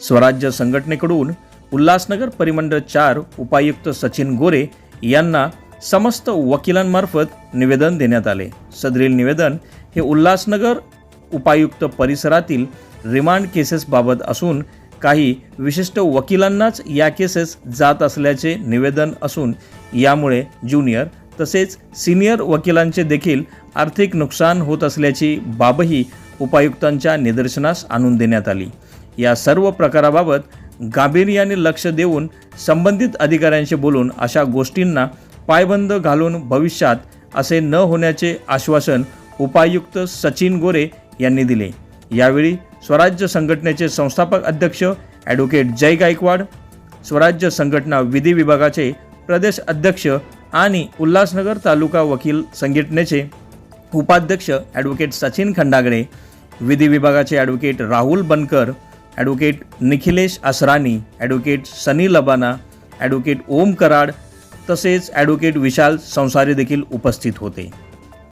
स्वराज्य संघटनेकडून उल्हासनगर परिमंडळ चार उपायुक्त सचिन गोरे यांना समस्त वकिलांमार्फत निवेदन देण्यात आले. सदरील निवेदन हे उल्हासनगर उपायुक्त परिसरातील रिमांड केसेसबाबत असून काही विशिष्ट वकिलांनाच या केसेस जात असल्याचे निवेदन असून यामुळे ज्युनियर तसेच सिनियर वकिलांचे देखील आर्थिक नुकसान होत असल्याची बाबही उपायुक्तांच्या निदर्शनास आणून देण्यात आली. या सर्व प्रकाराबाबत गांभीर्याने लक्ष देऊन संबंधित अधिकाऱ्यांशी बोलून अशा गोष्टींना पायबंद घालून भविष्यात असे न होण्याचे आश्वासन उपायुक्त सचिन गोरे यांनी दिले. यावेळी स्वराज्य संघटनेचे संस्थापक अध्यक्ष ॲडव्होकेट जय गायकवाड स्वराज्य संघटना विधी विभागाचे प्रदेश अध्यक्ष आणि उल्हासनगर तालुका वकील संघटनेचे उपाध्यक्ष ॲडव्होकेट सचिन खंडागडे विधी विभागाचे advocate Rahul Bankar advocate Nikhilesh Asrani advocate Sunny Labana advocate Om Karad तसेच ॲडव्होकेट विशाल संसारी देखील उपस्थित होते.